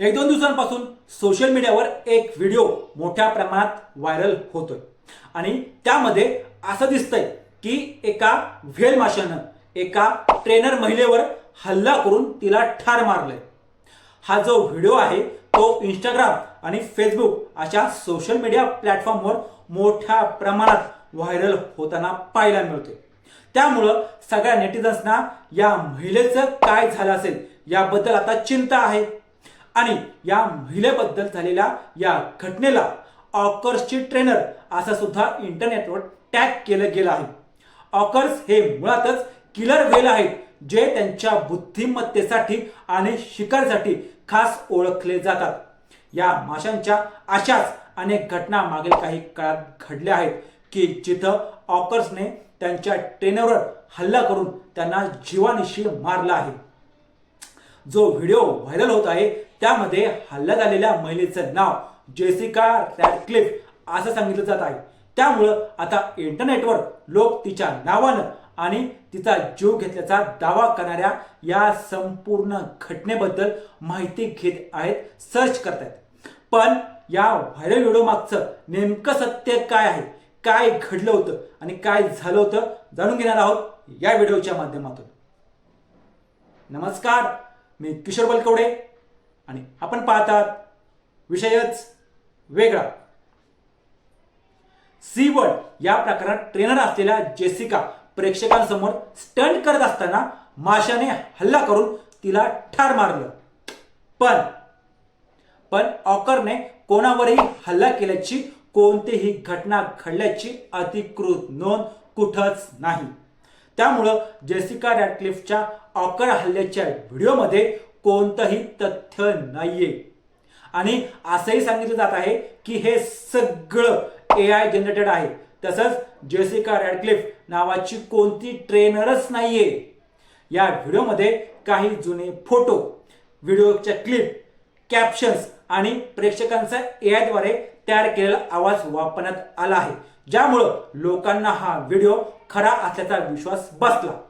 एक दोन दिवसांपासून सोशल मीडियावर एक व्हिडिओ मोठ्या प्रमाणात व्हायरल होतोय. आणि त्यामध्ये असं दिसतंय की एका व्हेल माशानं एका ट्रेनर महिलेवर हल्ला करून तिला ठार मारलंय. हा जो व्हिडिओ आहे तो इंस्टाग्राम आणि फेसबुक अशा सोशल मीडिया प्लॅटफॉर्मवर मोठ्या प्रमाणात व्हायरल होताना पाहायला मिळतोय. त्यामुळं सगळ्या नेटिझन्सना या महिलेचं काय झालं असेल याबद्दल आता चिंता आहे. आणि या महिलेबद्दल झालेल्या या घटनेला ऑकर्सची ट्रेनर असं सुद्धा इंटरनेटवर टॅग केलं गेलं आहे. ऑकर्स हे मुळातच किलर वेल आहेत जे त्यांच्या बुद्धिमत्तेसाठी आणि शिकारसाठी खास ओळखले जातात. या माशांच्या अशाच अनेक घटना मागील काही काळात घडल्या आहेत की जिथं ऑकर्सने त्यांच्या ट्रेनरवर हल्ला करून त्यांना जीवानिशी मारला आहे. जो व्हिडिओ व्हायरल होत आहे त्यामध्ये हल्ला झालेल्या महिलेचं नाव जेसिका रॅडक्लिफ असं सांगितलं जात आहे. त्यामुळं आता इंटरनेटवर लोक तिच्या नावानं आणि तिचा जीव घेतल्याचा दावा करणाऱ्या या संपूर्ण घटनेबद्दल माहिती घेत आहेत सर्च करतायत. पण या व्हायरल व्हिडिओ मागचं नेमकं सत्य काय आहे? काय घडलं होतं आणि काय झालं होतं जाणून घेणार आहोत या व्हिडिओच्या माध्यमातून. नमस्कार मी किशोर बलकवडे. आणि आपण पाहतात विषयच वेगळा. सी वर्ल्ड या प्रकारात ट्रेनर असलेल्या जेसिका प्रेक्षकांसमोर स्टंट करत असताना माशाने हल्ला करून तिला ठार मारलं. पण पण ऑकरने कोणावरही हल्ला केल्याची कोणतीही घटना घडल्याची अधिकृत नोंद कुठंच नाही. त्यामुळं जेसिका रॅडक्लिफच्या ऑकर हल्ल्याच्या व्हिडिओमध्ये कोणतंही तथ्य नाहीये. आणि असंही सांगितलं जात आहे की हे सगळं ए आय जनरेटेड आहे. तसंच जेसिका रॅडक्लिफ नावाची कोणती ट्रेनरच नाहीये. या व्हिडिओमध्ये काही जुने फोटो व्हिडिओच्या क्लिप कॅप्शन्स आणि प्रेक्षकांचा ए आयद्वारे तयार केलेला आवाज वापरण्यात आला आहे. ज्यामुळं लोकांना हा व्हिडिओ खरा असल्याचा विश्वास बसला.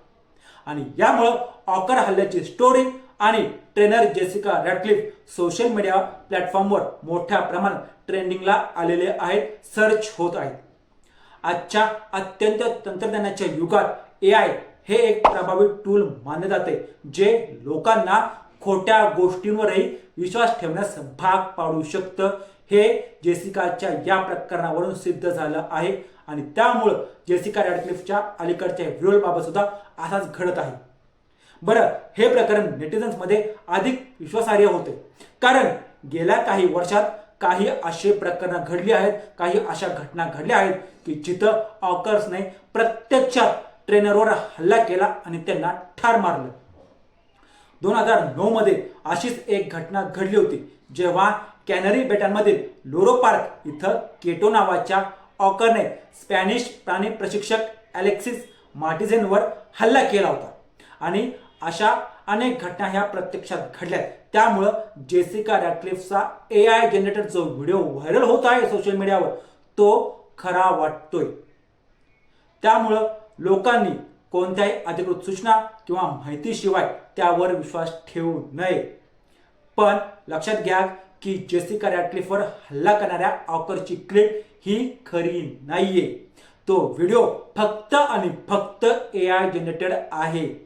आणि यामुळं ऑकर हल्ल्याची स्टोरी आणि trainer Jessica Radcliffe social media प्लॅटफॉर्मवर मोठ्या प्रमाणात ट्रेंडिंगला आलेले आहेत सर्च होत आहेत. आजच्या अत्यंत तंत्रज्ञानाच्या युगात ए आय हे एक प्रभावी टूल मानले जाते जे लोकांना खोट्या गोष्टींवरही विश्वास ठेवण्यास भाग पाडू शकतं. हे जेसिकाच्या या प्रकरणावरून सिद्ध झालं आहे आणि त्यामुळं जेसिका रॅडक्लिफच्या अलीकडच्या व्हिडिओबाबत सुद्धा असाच घडत आहे. बरं हे प्रकरण नेटिझन्समध्ये अधिक विश्वासार्ह होते. कारण गेल्या काही वर्षात काही असे प्रकरणं घडली आहेत काही अशा घटना घडल्या आहेत की जिथं ऑकर्सने प्रत्यक्षात ट्रेनरवर हल्ला केला आणि त्यांना ठार मारलं. दोन हजार नऊ मध्ये अशीच एक घटना घडली होती जेव्हा कॅनरी बेटांमधील लोरो पार्क इथं केटो नावाच्या ऑकरने स्पॅनिश प्राणी प्रशिक्षक अलेक्सिस मार्टिझेनवर हल्ला केला होता. आणि अशा अनेक घटना ह्या प्रत्यक्षात घडल्यात. त्यामुळं जेसिका रॅडक्लिफचा ए आय जनरेटर जो व्हिडिओ व्हायरल होत आहे सोशल मीडियावर तो खरा वाटतोय. त्यामुळं लोकांनी कोणत्याही अधिकृत सूचना किंवा माहितीशिवाय त्यावर विश्वास ठेवू नये. पण लक्षात घ्या की जेसिका रॅटलिफवर हल्ला करणाऱ्या ऑकरची क्लिप ही खरी नाहीये. तो व्हिडिओ फक्त आणि फक्त ए आय जनरेटेड आहे.